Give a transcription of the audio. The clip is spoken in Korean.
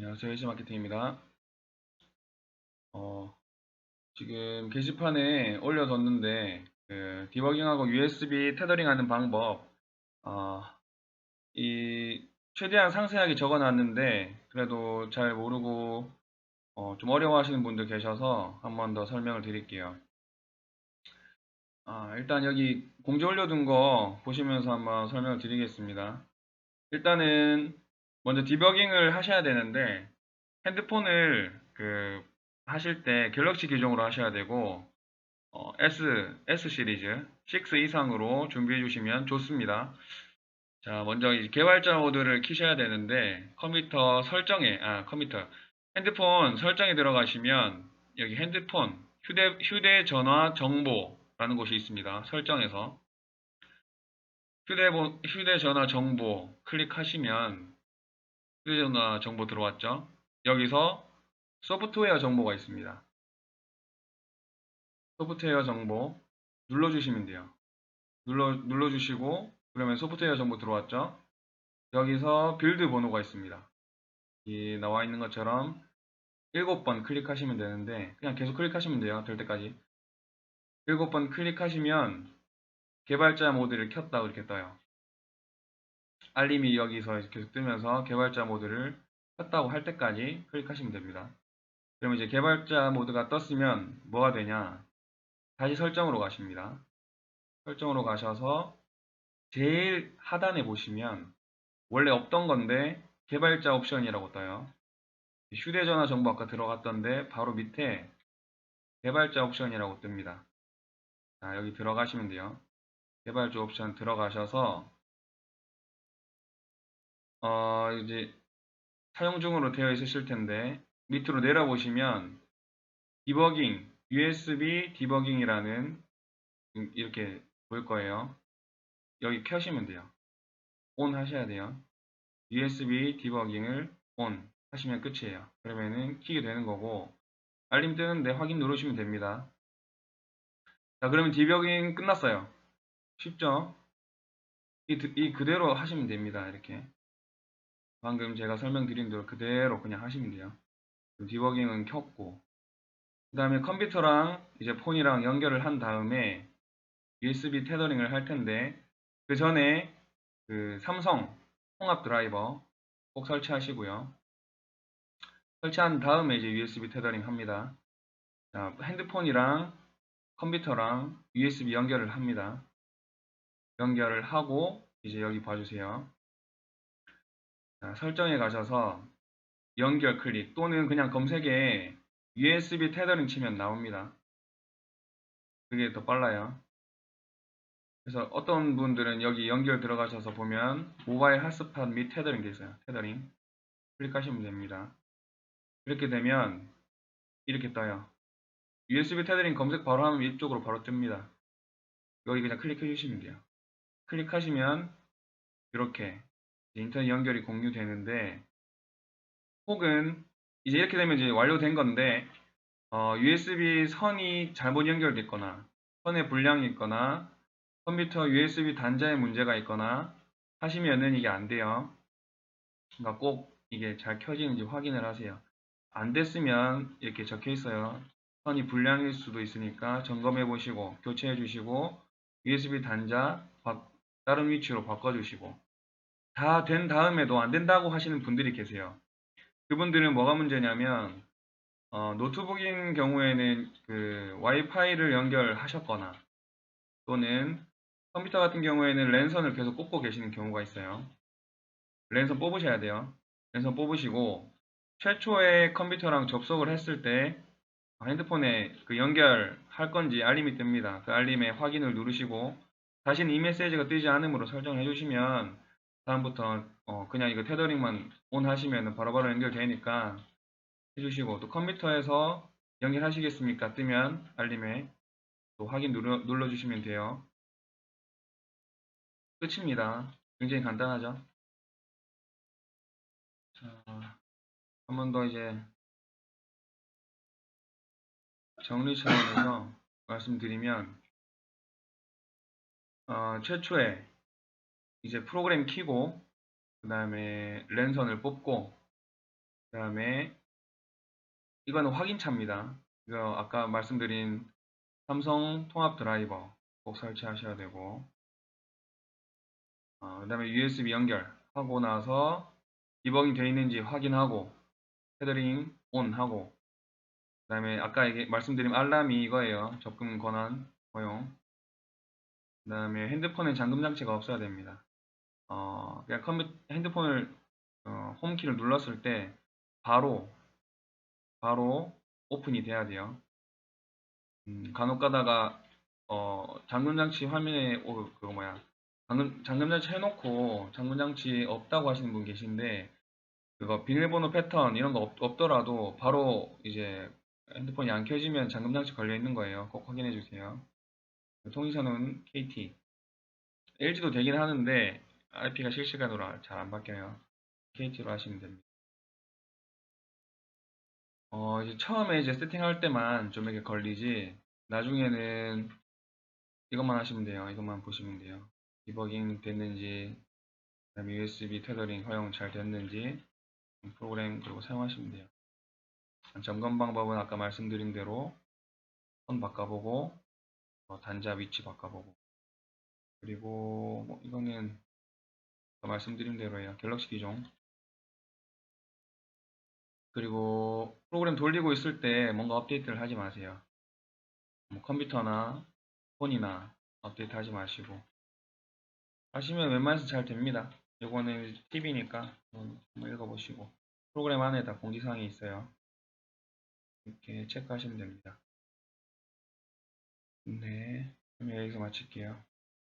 안녕하세요. 헬스 마케팅입니다. 어, 지금 게시판에 올려뒀는데, 그, 디버깅하고 USB 테더링 하는 방법, 어, 이, 최대한 상세하게 적어놨는데, 그래도 잘 모르고, 어, 좀 어려워하시는 분들 계셔서 한 번 더 설명을 드릴게요. 아, 일단 여기 공지 올려둔 거 보시면서 한번 설명을 드리겠습니다. 일단은 먼저 디버깅을 하셔야 되는데 핸드폰을 그 하실 때 갤럭시 기종으로 하셔야 되고 어, S S 시리즈 6 이상으로 준비해 주시면 좋습니다. 자, 먼저 이 개발자 모드를 키셔야 되는데 컴퓨터 설정에 아 컴퓨터 핸드폰 설정에 들어가시면 여기 핸드폰 휴대 휴대 전화 정보라는 곳이 있습니다. 설정에서 휴대폰 휴대 전화 정보 클릭하시면 휴대전화 정보 들어왔죠? 여기서 소프트웨어 정보가 있습니다. 소프트웨어 정보 눌러주시면 돼요. 눌러, 눌러주시고 그러면 소프트웨어 정보 들어왔죠? 여기서 빌드 번호가 있습니다. 이 나와 있는 것처럼 7번 클릭하시면 되는데 그냥 계속 클릭하시면 돼요. 될 때까지 7번 클릭하시면 개발자 모드를 켰다 이렇게 떠요. 알림이 여기서 계속 뜨면서 개발자 모드를 켰다고 할 때까지 클릭하시면 됩니다. 그러면 이제 개발자 모드가 떴으면 뭐가 되냐? 다시 설정으로 가십니다. 설정으로 가셔서 제일 하단에 보시면 원래 없던 건데 개발자 옵션이라고 떠요. 휴대전화 정보 아까 들어갔던데 바로 밑에 개발자 옵션이라고 뜹니다. 자, 여기 들어가시면 돼요. 개발자 옵션 들어가셔서 어, 이제 사용 중으로 되어 있으실 텐데 밑으로 내려 보시면 디버깅, USB 디버깅이라는 이렇게 보일 거예요. 여기 켜시면 돼요. 온 하셔야 돼요. USB 디버깅을 온 하시면 끝이에요. 그러면은 키게 되는 거고 알림 뜨는데 확인 누르시면 됩니다. 자 그러면 디버깅 끝났어요. 쉽죠? 이, 이 그대로 하시면 됩니다. 이렇게 방금 제가 설명드린 대로 그대로 그냥 하시면 돼요. 디버깅은 켰고 그 다음에 컴퓨터랑 이제 폰이랑 연결을 한 다음에 USB 테더링을 할 텐데 그 전에 그 삼성 통합 드라이버 꼭 설치하시고요. 설치한 다음에 이제 USB 테더링 합니다. 자, 핸드폰이랑 컴퓨터랑 USB 연결을 합니다. 연결을 하고 이제 여기 봐주세요. 자, 설정에 가셔서 연결 클릭 또는 그냥 검색에 USB 테더링 치면 나옵니다. 그게 더 빨라요. 그래서 어떤 분들은 여기 연결 들어가셔서 보면 모바일 핫스팟 및 테더링 돼 있어요. 테더링 클릭하시면 됩니다. 이렇게 되면 이렇게 떠요. USB 테더링 검색 바로 하면 이쪽으로 바로 뜹니다. 여기 그냥 클릭해 주시면 돼요. 클릭하시면 이렇게 인터넷 연결이 공유되는데 혹은 이제 이렇게 되면 이제 완료된 건데 어, USB 선이 잘못 연결됐거나 선에 불량이 있거나 컴퓨터 USB 단자에 문제가 있거나 하시면은 이게 안 돼요. 그러니까 꼭 이게 잘 켜지는지 확인을 하세요. 안 됐으면 이렇게 적혀 있어요. 선이 불량일 수도 있으니까 점검해 보시고 교체해 주시고 USB 단자 다른 위치로 바꿔 주시고 다 된 다음에도 안 된다고 하시는 분들이 계세요. 그분들은 뭐가 문제냐면 어, 노트북인 경우에는 그 와이파이를 연결하셨거나 또는 컴퓨터 같은 경우에는 랜선을 계속 꽂고 계시는 경우가 있어요. 랜선 뽑으셔야 돼요. 랜선 뽑으시고 최초에 컴퓨터랑 접속을 했을 때 핸드폰에 그 연결할 건지 알림이 뜹니다. 그 알림에 확인을 누르시고 다시는 이 메시지가 뜨지 않음으로 설정해 주시면 다음부터 어 그냥 이거 테더링만 온 하시면 바로바로 연결되니까 해주시고 또 컴퓨터에서 연결하시겠습니까? 뜨면 알림에 또 확인 눌러, 눌러주시면 돼요. 끝입니다. 굉장히 간단하죠? 자, 한 번 더 이제 정리 차원에서 말씀드리면 어, 최초에 이제 프로그램 키고 그 다음에 랜선을 뽑고 그 다음에 이거는 확인차입니다. 이거 아까 말씀드린 삼성 통합 드라이버 꼭 설치하셔야 되고 어, 그 다음에 USB 연결하고 나서 디버깅 되어 있는지 확인하고 테더링 온 하고 그 다음에 아까 말씀드린 알람이 이거예요. 접근 권한 허용 그 다음에 핸드폰에 잠금 장치가 없어야 됩니다. 어, 그냥 컴퓨 핸드폰을 어, 홈키를 눌렀을 때 바로 바로 오픈이 돼야 돼요. 음, 간혹 가다가 어, 잠금 장치 화면에 오, 그거 뭐야 잠금, 잠금 장치 해놓고 잠금 장치 없다고 하시는 분 계신데 그거 비밀번호 패턴 이런 거 없, 없더라도 바로 이제 핸드폰이 안 켜지면 잠금 장치 걸려 있는 거예요. 꼭 확인해 주세요. 통신사는 KT LG도 되긴 하는데 IP가 실시간으로 잘 안 바뀌어요. KT로 하시면 됩니다. 어, 이제 처음에 이제 세팅할 때만 좀 이렇게 걸리지, 나중에는 이것만 하시면 돼요. 이것만 보시면 돼요. 디버깅 됐는지, 그다음에 USB 테더링 허용 잘 됐는지, 프로그램 그리고 사용하시면 돼요. 점검 방법은 아까 말씀드린 대로 선 바꿔보고, 어, 단자 위치 바꿔보고, 그리고 뭐 이거는 말씀드린 대로예요. 갤럭시 기종. 그리고 프로그램 돌리고 있을 때 뭔가 업데이트를 하지 마세요. 뭐 컴퓨터나 폰이나 업데이트 하지 마시고 하시면 웬만해서 잘 됩니다. 요거는 팁이니까 한번 읽어보시고 프로그램 안에 다 공지사항이 있어요. 이렇게 체크하시면 됩니다. 네, 그럼 여기서 마칠게요.